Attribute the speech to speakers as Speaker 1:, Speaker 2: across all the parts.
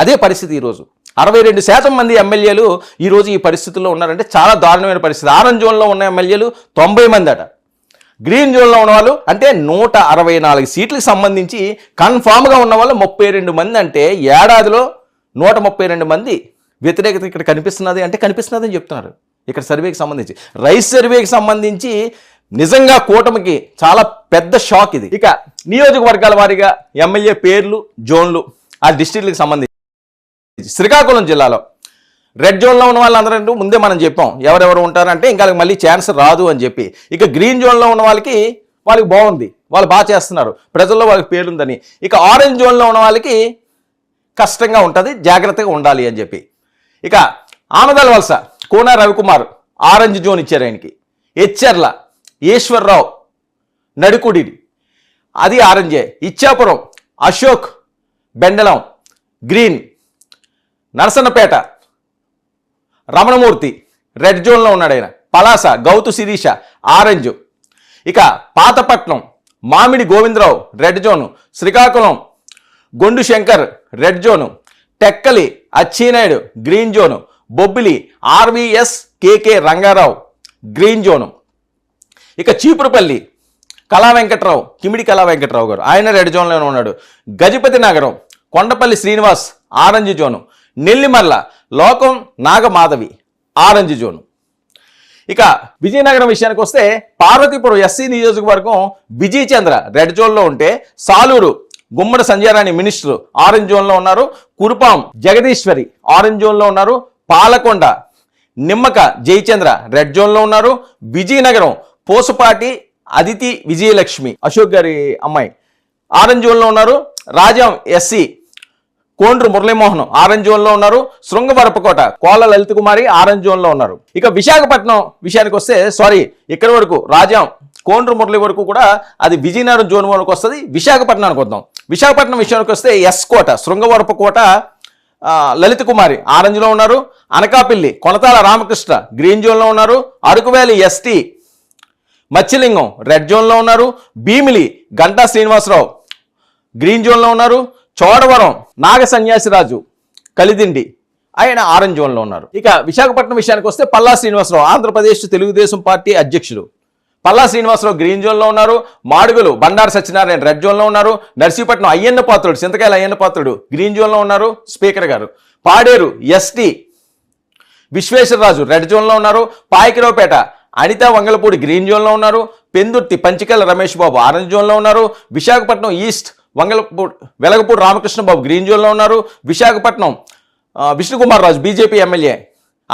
Speaker 1: అదే పరిస్థితి ఈరోజు అరవై రెండు శాతం మంది ఎమ్మెల్యేలు ఈరోజు ఈ పరిస్థితుల్లో ఉన్నారంటే చాలా దారుణమైన పరిస్థితి. ఆరెంజ్ జోన్లో ఉన్న ఎమ్మెల్యేలు తొంభై మంది అట. గ్రీన్ జోన్లో ఉన్నవాళ్ళు అంటే నూట అరవై నాలుగు సీట్లకు సంబంధించి కన్ఫామ్గా ఉన్న వాళ్ళు ముప్పై రెండు మంది అంటే ఏడాదిలో నూట ముప్పై రెండు మంది వ్యతిరేకత ఇక్కడ కనిపిస్తున్నది అంటే కనిపిస్తున్నది అని చెప్తున్నారు. ఇక్కడ సర్వేకి సంబంధించి. రైస్ సర్వేకి సంబంధించి నిజంగా కూటమికి చాలా పెద్ద షాక్ ఇది. ఇక నియోజకవర్గాల వారీగా ఎమ్మెల్యే పేర్లు జోన్లు ఆ డిస్టిక్లకు సంబంధించి. శ్రీకాకుళం జిల్లాలో రెడ్ జోన్లో ఉన్న వాళ్ళందరూ ముందే మనం చెప్పాం. ఎవరెవరు ఉంటారంటే ఇంకా వాళ్ళకి మళ్ళీ ఛాన్స్ రాదు అని చెప్పి. ఇక గ్రీన్ జోన్లో ఉన్న వాళ్ళకి వాళ్ళకి బాగుంది. వాళ్ళు బాగా చేస్తున్నారు. ప్రజల్లో వాళ్ళకి పేరుందని. ఇక ఆరెంజ్ జోన్లో ఉన్న వాళ్ళకి కష్టంగా ఉంటుంది జాగ్రత్తగా ఉండాలి అని చెప్పి. ఇక ఆమెదల వలస కోన రవికుమార్ ఆరెంజ్ జోన్ ఇచ్చారు ఆయనకి. హెచ్చెర్ల ఈశ్వర్రావు నడుకుడి అది ఆరెంజే ఇచ్చాపురం అశోక్ బెండలం గ్రీన్ నరసన్నపేట. రమణమూర్తి రెడ్ జోన్లో ఉన్నాడు ఆయన పలాస గౌతు శిరీష ఆరెంజ్. ఇక Pathapatnam Mamidi Govindarao red zone. Srikakulam Gondu Shankar red zone. Tekkali Atchannaidu green zone. Bobbili R V S K K Rangarao green zone. ఇక చీపురుపల్లి కళా వెంకట్రావు కిమిడి కళా వెంకట్రావు గారు. ఆయన రెడ్ జోన్లోనే ఉన్నాడు. Gajapathi Nagaram Kondapalli Srinivas orange zone. Nellimarla Lokam Nagamadhavi orange zone. ఇక విజయనగరం విషయానికి వస్తే Parvathipuram SC నియోజకవర్గం విజయ్ చంద్ర red జోన్లో ఉంటే సాలూరు గుమ్మడి సంజయరాణి మినిస్టర్ ఆరెంజ్ జోన్లో ఉన్నారు. కురుపాం జగదీశ్వరి ఆరెంజ్ జోన్లో ఉన్నారు. పాలకొండ నిమ్మక జయచంద్ర రెడ్ జోన్లో ఉన్నారు. విజయనగరం పోసుపాటి అదితి విజయలక్ష్మి అశోక్ గారి అమ్మాయి ఆరెంజ్ జోన్లో ఉన్నారు. రాజం ఎస్సీ కోండ్రు మురళీమోహన్ ఆరెంజ్ జోన్లో ఉన్నారు. శృంగవరపకోట కోల లలిత కుమారి ఆరెంజ్ జోన్లో ఉన్నారు. ఇక విశాఖపట్నం విషయానికి వస్తే సారీ ఇక్కడి వరకు రాజాం కోండ్రు మురళి వరకు కూడా అది విజయనగరం జోన్ వరకు వస్తుంది. విశాఖపట్నానికి వద్దాం. విశాఖపట్నం విషయానికి వస్తే ఎస్ కోట శృంగవరపు కోట లలిత కుమారి ఆరెంజ్లో ఉన్నారు. అనకాపల్లి కొనతాల రామకృష్ణ గ్రీన్ జోన్లో ఉన్నారు. Araku Valley ST Matsyalingam red జోన్లో ఉన్నారు. భీమిలి గంటా శ్రీనివాసరావు గ్రీన్ జోన్లో ఉన్నారు. చోడవరం నాగ సన్యాసిరాజు కలిదిండి. ఆయన ఆరెంజ్ జోన్లో ఉన్నారు. ఇక విశాఖపట్నం విషయానికి వస్తే పల్లా శ్రీనివాసరావు ఆంధ్రప్రదేశ్ తెలుగుదేశం పార్టీ అధ్యక్షుడు. పల్లా శ్రీనివాసరావు గ్రీన్ జోన్లో ఉన్నారు. మాడుగులు బండారు సత్యనారాయణ రెడ్ జోన్లో ఉన్నారు. నర్సీపట్నం అయ్యన్న పాత్రుడు చింతకాయల అయ్యన్న పాత్రుడు గ్రీన్ జోన్లో ఉన్నారు. స్పీకర్ గారు. పాడేరు ఎస్టీ విశ్వేశ్వరరాజు రెడ్ జోన్లో ఉన్నారు. పాయకిరావుపేట అనిత వంగలపూడి గ్రీన్ జోన్లో ఉన్నారు. పెందుర్తి పంచికల రమేష్ బాబు ఆరెంజ్ జోన్లో ఉన్నారు. విశాఖపట్నం ఈస్ట్ వంగలపూడి వెలగపూడి రామకృష్ణ బాబు గ్రీన్ జోన్లో ఉన్నారు. Visakhapatnam Vishnukumar Raju BJP MLA.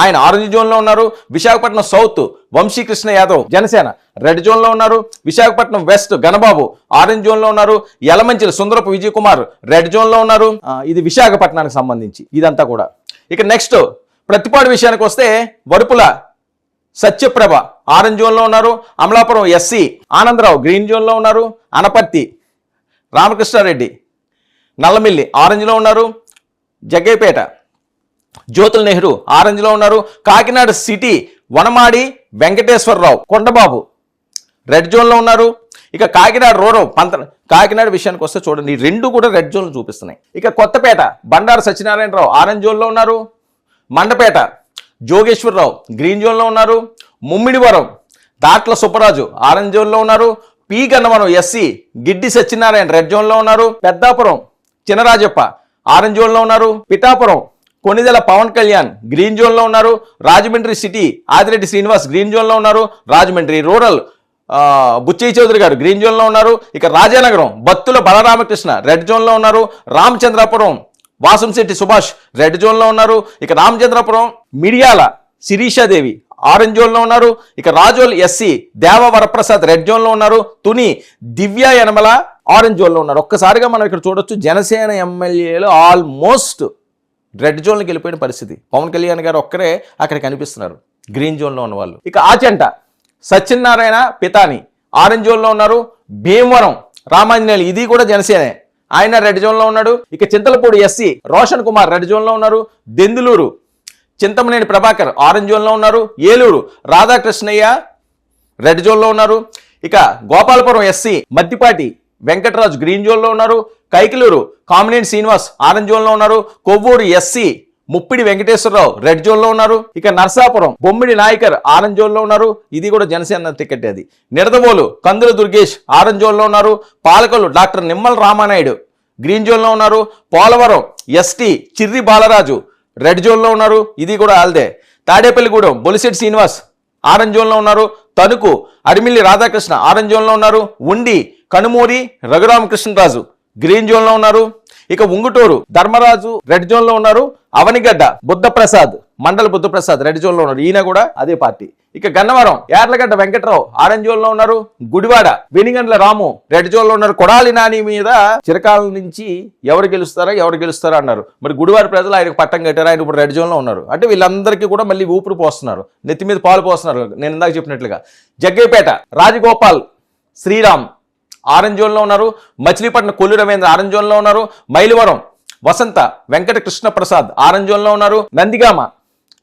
Speaker 1: ఆయన ఆరెంజ్ జోన్లో ఉన్నారు. విశాఖపట్నం సౌత్ వంశీకృష్ణ యాదవ్ జనసేన రెడ్ జోన్లో ఉన్నారు. విశాఖపట్నం వెస్ట్ గణబాబు ఆరెంజ్ జోన్లో ఉన్నారు. యలమంచిల సుందరపు విజయ్ కుమార్ రెడ్ జోన్లో ఉన్నారు. ఇది విశాఖపట్నానికి సంబంధించి ఇదంతా కూడా. ఇక నెక్స్ట్ ప్రతిపాడు విషయానికి వస్తే వరుపుల సత్యప్రభ ఆరెంజ్ జోన్లో ఉన్నారు. అమలాపురం ఎస్సీ ఆనందరావు గ్రీన్ జోన్లో ఉన్నారు. అనపర్తి రామకృష్ణారెడ్డి. నల్లమిల్లి ఆరెంజ్లో ఉన్నారు. జగ్గైపేట జ్యోతుల్ నెహ్రూ ఆరెంజ్లో ఉన్నారు. కాకినాడ సిటీ వనమాడి వెంకటేశ్వరరావు కొండబాబు. రెడ్ జోన్లో ఉన్నారు. ఇక కాకినాడ రూరల్ పంత కాకినాడ విషయానికి వస్తే చూడండి రెండు కూడా రెడ్ జోన్లు చూపిస్తున్నాయి. ఇక కొత్తపేట బండారు సత్యనారాయణరావు ఆరెంజ్ జోన్లో ఉన్నారు. మండపేట జోగేశ్వరరావు గ్రీన్ జోన్లో ఉన్నారు. ముమ్మిడివరం దాట్ల సుబ్బరాజు ఆరెంజ్ జోన్లో ఉన్నారు. P Gannavaram SC Giddi Satyanarayana red జోన్లో ఉన్నారు. పెద్దాపురం చినరాజప్ప ఆరెంజ్ జోన్లో ఉన్నారు. పిఠాపురం కొనిదెల పవన్ కళ్యాణ్ గ్రీన్ జోన్లో ఉన్నారు. రాజమండ్రి సిటీ ఆదిరెడ్డి శ్రీనివాస్ గ్రీన్ జోన్లో ఉన్నారు. రాజమండ్రి రూరల్ బుచ్చయ్య చౌదరి గారు గ్రీన్ జోన్లో ఉన్నారు. ఇక రాజానగరం బత్తుల బలరామకృష్ణ రెడ్ జోన్లో ఉన్నారు. రామచంద్రాపురం వాసంశెట్టి సుభాష్ రెడ్ జోన్లో ఉన్నారు. ఇక రామచంద్రపురం మిడియాల శిరీషాదేవి ఆరెంజ్ జోన్లో ఉన్నారు. ఇక రాజోల్ ఎస్సీ దేవ వరప్రసాద్ రెడ్ జోన్లో ఉన్నారు. తుని దివ్య యనమల ఆరెంజ్ జోన్లో ఉన్నారు. ఒక్కసారిగా మనం ఇక్కడ చూడొచ్చు జనసేన ఎమ్మెల్యేలు ఆల్మోస్ట్ రెడ్ జోన్కి వెళ్ళిపోయిన పరిస్థితి. పవన్ కళ్యాణ్ గారు ఒక్కరే అక్కడ కనిపిస్తున్నారు గ్రీన్ జోన్లో ఉన్న వాళ్ళు. ఇక ఆచంట సత్యనారాయణ పితాని ఆరెంజ్ జోన్లో ఉన్నారు. భీమవరం రామాంజనేయులు ఇది కూడా జనసేనే. ఆయన రెడ్ జోన్లో ఉన్నాడు. ఇక చింతలపూడి ఎస్సీ రోషన్ కుమార్ రెడ్ జోన్లో ఉన్నారు. దెందులూరు చింతమనేని ప్రభాకర్ ఆరెంజ్ జోన్లో ఉన్నారు. ఏలూరు రాధాకృష్ణయ్య రెడ్ జోన్లో ఉన్నారు. ఇక గోపాలపురం ఎస్సీ మద్దిపాటి వెంకటరాజు గ్రీన్ జోన్లో ఉన్నారు. కైకిలూరు కామినేని శ్రీనివాస్ ఆరెంజ్ జోన్లో ఉన్నారు. కొవ్వూరు ఎస్సీ ముప్పిడి వెంకటేశ్వరరావు రెడ్ జోన్లో ఉన్నారు. ఇక నర్సాపురం బొమ్మిడి నాయకర్ ఆరెంజ్ జోన్లో ఉన్నారు. ఇది కూడా జనసేన టికెట్ అది. నిడదవోలు కందుల దుర్గేష్ ఆరెంజ్ జోన్లో ఉన్నారు. పాలకొల్లు డాక్టర్ నిమ్మల రామానాయుడు గ్రీన్ జోన్లో ఉన్నారు. పోలవరం ఎస్టీ చిర్రి బాలరాజు రెడ్ జోన్లో ఉన్నారు ఇది కూడా ఆల్దే. తాడేపల్లిగూడెం బొలిసెట్ శ్రీనివాస్ ఆరెంజ్ జోన్లో ఉన్నారు. తణుకు అరిమిల్లి రాధాకృష్ణ ఆరెంజ్ జోన్లో ఉన్నారు. ఉండి కనుమూరి రఘురామకృష్ణరాజు గ్రీన్ జోన్లో ఉన్నారు. ఇక ఉంగుటూరు ధర్మరాజు రెడ్ జోన్లో ఉన్నారు. అవనిగడ్డ బుద్ధప్రసాద్. మండల బుద్ధప్రసాద్ రెడ్ జోన్లో ఉన్నారు ఈయన కూడా అదే పార్టీ. ఇక గన్నవరం యార్లగడ్డ వెంకట్రావు ఆరెంజ్ జోన్లో ఉన్నారు. గుడివాడ వెనిగండ్ల రాము రెడ్ జోన్లో ఉన్నారు. కొడాలి నాని మీద చిరకాల నుంచి ఎవరు గెలుస్తారా ఎవరు గెలుస్తారా అన్నారు. మరి గుడివాడ ప్రజలు ఆయనకు పట్టం కట్టారు. ఆయన ఇప్పుడు రెడ్ జోన్లో ఉన్నారు. అంటే వీళ్ళందరికీ కూడా మళ్ళీ ఊపిరి పోస్తున్నారు. నెత్తి మీద పాలు పోస్తున్నారు. నేను ఇందాక చెప్పినట్లుగా. జగ్గైపేట రాజగోపాల్ శ్రీరామ్ ఆరెంజ్ జోన్లో ఉన్నారు. మచిలీపట్నం కొల్లు రవీంద్ర ఆరెంజ్ జోన్లో ఉన్నారు. మైలవరం వసంత వెంకట కృష్ణ ప్రసాద్ ఆరెంజ్ జోన్లో ఉన్నారు. నందిగామ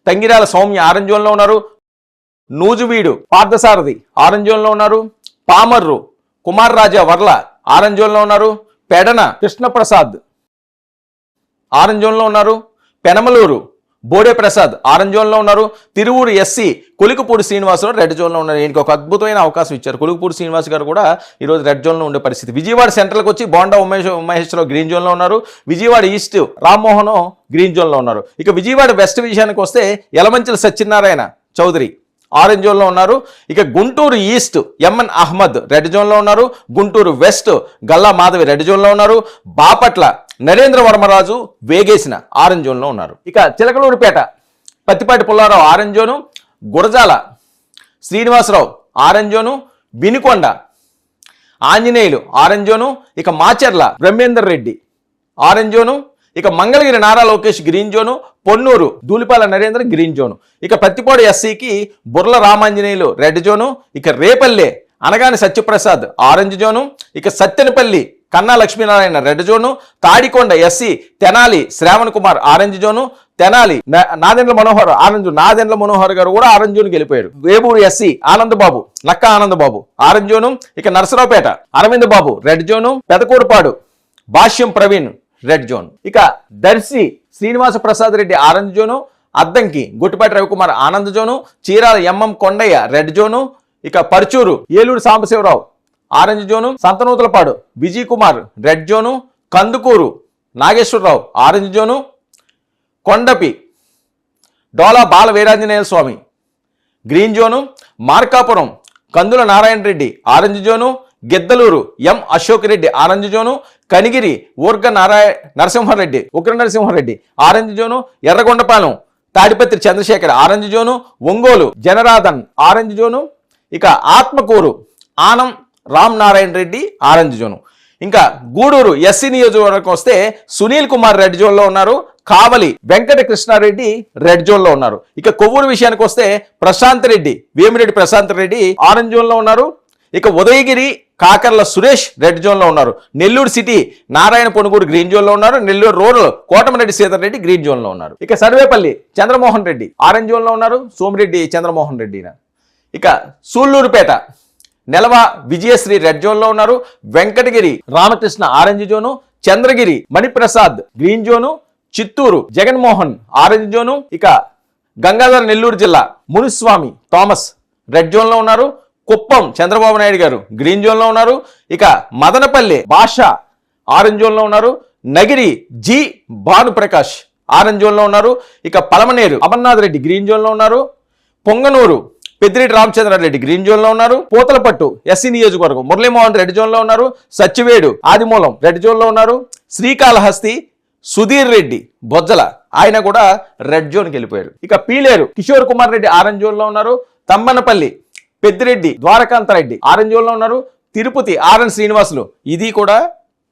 Speaker 1: తంగిరాల సౌమ్య ఆరెంజ్ జోన్లో ఉన్నారు. నూజువీడు పార్థసారథి ఆరెంజ్ జోన్లో ఉన్నారు. పామర్రు కుమార్ రాజా వర్ల ఆరెంజ్ జోన్లో ఉన్నారు. పెడన కృష్ణప్రసాద్ ఆరెంజ్ జోన్లో ఉన్నారు. పెనమలూరు బోడే ప్రసాద్ ఆరెంజ్ జోన్లో ఉన్నారు. తిరువూరు ఎస్సీ కొలికపూడి శ్రీనివాసరావు రెడ్ జోన్లో ఉన్నారు. ఈయనకి ఒక అద్భుతమైన అవకాశం ఇచ్చారు. కొలికపూడి శ్రీనివాస్ గారు కూడా ఈరోజు రెడ్ జోన్లో ఉండే పరిస్థితి. విజయవాడ సెంట్రల్కి వచ్చి బోండా ఉమేష్ ఉమేశ్వరరావు గ్రీన్ జోన్లో ఉన్నారు. విజయవాడ ఈస్ట్ రామ్మోహన్ గ్రీన్ జోన్లో ఉన్నారు. ఇక విజయవాడ వెస్ట్ విషయానికి వస్తే యలమంచిల సత్యనారాయణ చౌదరి ఆరెంజ్ జోన్లో ఉన్నారు. ఇక Guntur East M N Ahmed red జోన్లో ఉన్నారు. గుంటూరు వెస్ట్ గల్లా మాధవి రెడ్ జోన్లో ఉన్నారు. బాపట్ల నరేంద్ర వర్మరాజు వేగేసిన ఆరెంజ్ జోన్లో ఉన్నారు. ఇక Chilakaluripet Prathipati Pullarao orange zone Gurazala Srinivasarao orange zone Vinukonda Anjaneyulu orange zone ఇక మాచర్ల బ్రహ్మేందర్ రెడ్డి ఆరెంజ్ జోను ఇక Mangalagiri Nara Lokesh green zone Ponnur Dhulipalla Narendra green zone. ఇక పత్తిపాడు ఎస్సీకి బుర్ల రామాంజనేయులు రెడ్ జోను ఇక రేపల్లె అనగాని సత్యప్రసాద్ ఆరెంజ్ జోను ఇక Sattenapalli Kanna Lakshminarayana red zone Tadikonda SC Tenali Sravan Kumar orange zone Tenali Nadendla Manohar orange Nadendla Manohar గారు కూడా orange zone గెలిపోయారు Vemuru SC Anandababu Nakka Anandababu orange zone ఇక Narasaraopet Aravind Babu red zone Pedakurapadu Bhashyam Praveen red zone. ఇక Darsi Srinivasa Prasad Reddy orange zone Addanki Gottipati Ravikumar Anand zone Chirala M M Kondaiah red zone ఇక Parchur Eluri Sambasivarao orange zone Santhanuthalapadu Vijay Kumar red zone Kandukur Nageswararao orange zone Kondapi Dola Bala Veeranjaneya Swamy green zone Markapuram Kandula Narayana Reddy orange zone Giddalur M Ashok Reddy orange zone Kanigiri Urga Narayana Narasimhareddy Ugra Narasimhareddy orange zone Yerragondapalem Tadipatri Chandrasekhar orange zone Ongole Janardhan orange zone ఇక Atmakur Anam Ram Narayana Reddy orange zone. ఇంకా Gudur SC నియోజకవర్గం వస్తే Sunil Kumar red జోన్లో ఉన్నారు. Kavali Venkata Krishna Reddy red జోన్లో ఉన్నారు. ఇక కొవ్వూరు విషయానికి వస్తే ప్రశాంత్ రెడ్డి వేమిరెడ్డి ప్రశాంత్ రెడ్డి ఆరెంజ్ జోన్లో ఉన్నారు. ఇక ఉదయగిరి కాకర్ల సురేష్ రెడ్ జోన్లో ఉన్నారు. నెల్లూరు సిటీ నారాయణ పొనుగూరు గ్రీన్ జోన్లో ఉన్నారు. నెల్లూరు రూరల్ కోటమిరెడ్డి సీతర్ రెడ్డి గ్రీన్ జోన్లో ఉన్నారు. ఇక సర్వేపల్లి చంద్రమోహన్ రెడ్డి ఆరెంజ్ జోన్లో ఉన్నారు. సోమిరెడ్డి చంద్రమోహన్ రెడ్డి ఇక సూళ్ళూరుపేట నెలవ విజయశ్రీ రెడ్ జోన్లో ఉన్నారు. Venkatagiri Ramakrishna orange zone Chandragiri Maniprasad green zone Chittoor Jaganmohan orange zone ఇక గంగాధర నెల్లూరు జిల్లా మునుస్వామి థామస్ రెడ్ జోన్లో ఉన్నారు. కుప్పం చంద్రబాబు నాయుడు గారు గ్రీన్ జోన్లో ఉన్నారు. ఇక మదనపల్లి భాష ఆరెంజ్ జోన్లో ఉన్నారు. నగిరి జి భానుప్రకాష్ ఆరెంజ్ జోన్లో ఉన్నారు. ఇక పలమనేరు అమర్నాథ్ రెడ్డి గ్రీన్ జోన్లో ఉన్నారు. పొంగనూరు పెద్దిరెడ్డి రామచంద్రారెడ్డి గ్రీన్ జోన్లో ఉన్నారు. పూతలపట్టు ఎస్సీ నియోజకవర్గం మురళీమోహన్ రెడ్ జోన్లో ఉన్నారు. సచ్చివేడు ఆదిమూలం రెడ్ జోన్లో ఉన్నారు. శ్రీకాళహస్తి సుధీర్ రెడ్డి బొజ్జల ఆయన కూడా రెడ్ జోన్కి వెళ్ళిపోయారు. ఇక పీలేరు కిషోర్ కుమార్ రెడ్డి ఆరెంజ్ జోన్లో ఉన్నారు. తమ్మనపల్లి పెద్దిరెడ్డి ద్వారకాంత రెడ్డి ఆరెంజ్ జోన్లో ఉన్నారు. తిరుపతి ఆర్ఎన్ శ్రీనివాసులు ఇది కూడా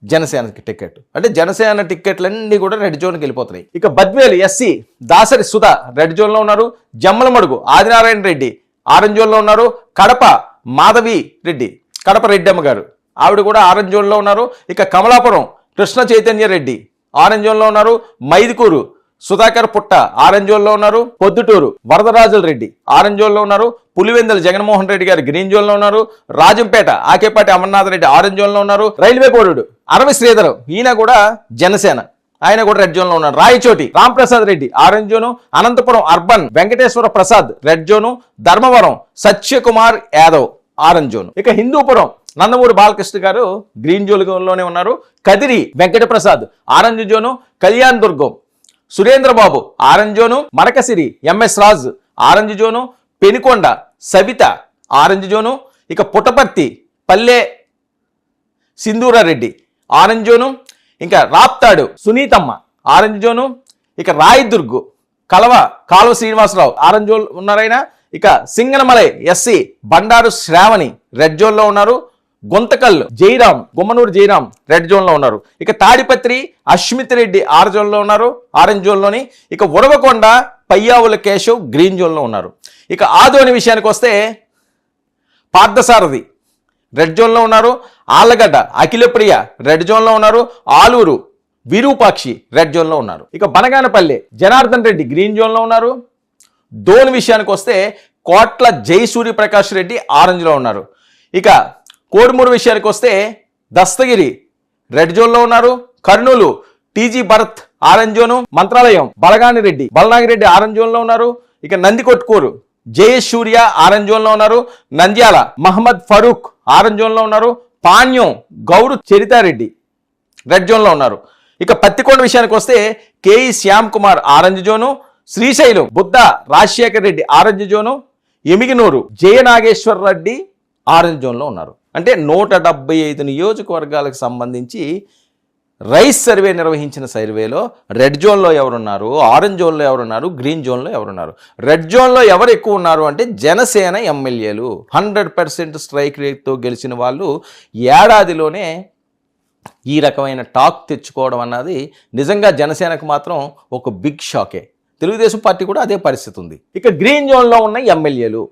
Speaker 1: జనసేనకి టికెట్. అంటే జనసేన టిక్కెట్లన్నీ కూడా రెడ్ జోన్కి వెళ్ళిపోతున్నాయి. ఇక బద్వేలు ఎస్సీ దాసరి సుధా రెడ్ జోన్లో ఉన్నారు. జమ్మలమడుగు ఆదినారాయణ రెడ్డి ఆరెంజ్ జోన్లో ఉన్నారు కడప మాధవి రెడ్డి. కడప రెడ్డమ్మ గారు ఆవిడ కూడా ఆరెంజ్ జోన్లో ఉన్నారు. ఇక కమలాపురం కృష్ణ చైతన్య రెడ్డి. ఆరెంజ్ జోన్లో ఉన్నారు మైదుకూరు సుధాకర్ పుట్ట ఆరెంజ్ జోన్లో ఉన్నారు. పొద్దుటూరు వరదరాజుల రెడ్డి ఆరెంజ్ జోన్లో ఉన్నారు. పులివెందల జగన్మోహన్ రెడ్డి గారు గ్రీన్ జోన్లో ఉన్నారు. రాజంపేట ఆకేపాటి అమర్నాథ్ రెడ్డి ఆరెంజ్ జోన్లో ఉన్నారు. రైల్వే కోరుడు అరవి శ్రీధర్ ఈయన కూడా జనసేన. ఆయన కూడా రెడ్ జోన్లో ఉన్నారు Rayachoti Ramprasad Reddy orange zone Anantapuram urban Venkateswara Prasad red zone Dharmavaram Satyakumar Yadav orange zone. ఇక హిందూపురం నందమూరి బాలకృష్ణ గారు గ్రీన్ జోన్లోనే ఉన్నారు. Kadiri Venkata Prasad orange zone Kalyan Durgam Surendrababu orange zone Marakasiri MS Raj orange zone Penukonda Savitha orange zone ఇక పుట్టపర్తి పల్లె Sindhura Reddy orange zone ఇంకా రాప్తాడు సునీతమ్మ orange zone ఇక రాయదుర్గు కలవ కాలువ శ్రీనివాసరావు. ఆరెంజ్ జోన్ ఉన్నారైనా? ఇక సింగనమలై ఎస్సి బండారు శ్రావణి రెడ్ జోన్లో ఉన్నారు. గుంతకల్ జైరాం గుమ్మనూరు జైరాం రెడ్ జోన్లో ఉన్నారు. ఇక తాడిపత్రి అశ్మిత్ రెడ్డి ఆరు జోన్లో ఉన్నారు ఆరెంజ్ జోన్లోని. ఇక ఉడవకొండ పయ్యావుల కేశవ్ గ్రీన్ జోన్లో ఉన్నారు. ఇక ఆదోని విషయానికి వస్తే పార్థసారథి రెడ్ జోన్లో ఉన్నారు ఆళ్ళగడ్డ అఖిలప్రియ రెడ్ జోన్లో ఉన్నారు ఆలూరు విరూపాక్షి రెడ్ జోన్లో ఉన్నారు. ఇక బనగానపల్లి జనార్దన్ రెడ్డి గ్రీన్ జోన్లో ఉన్నారు. ధోని విషయానికి వస్తే కోట్ల జై సూర్యప్రకాష్ రెడ్డి ఆరెంజ్లో ఉన్నారు. ఇక కోడుమూరు విషయానికి వస్తే దస్తగిరి రెడ్ జోన్లో ఉన్నారు. Kurnool TG Bharat orange zone. Mantralayam Balagani Reddy Balanagireddy orange జోన్లో ఉన్నారు. ఇక నందికొట్కూరు జయేష్ సూర్య ఆరెంజ్ జోన్లో ఉన్నారు. నంద్యాల మహమ్మద్ ఫరూక్ ఆరెంజ్ జోన్లో ఉన్నారు. పాణ్యం గౌరు చరితారెడ్డి రెడ్ జోన్లో ఉన్నారు. ఇక పత్తికొండ విషయానికి వస్తే KE Shyam Kumar orange zone Srisailam Buddha Rajasekhar Reddy orange zone Emmiganur Jayanageswara Reddy orange జోన్లో ఉన్నారు. అంటే నూట డెబ్బై ఐదు నియోజకవర్గాలకు సంబంధించి రైస్ సర్వే నిర్వహించిన సర్వేలో రెడ్ జోన్లో ఎవరున్నారు ఆరెంజ్ జోన్లో ఎవరున్నారు గ్రీన్ జోన్లో ఎవరున్నారు? రెడ్ జోన్లో ఎవరు ఎక్కువ ఉన్నారు అంటే జనసేన ఎమ్మెల్యేలు. హండ్రెడ్ పర్సెంట్ స్ట్రైక్ రేట్తో గెలిచిన వాళ్ళు ఏడాదిలోనే ఈ రకమైన టాక్ తెచ్చుకోవడం అన్నది నిజంగా జనసేనకు మాత్రం ఒక బిగ్ షాకే తెలుగుదేశం పార్టీ కూడా అదే పరిస్థితి ఉంది. ఇక గ్రీన్ జోన్లో ఉన్న ఎమ్మెల్యేలు.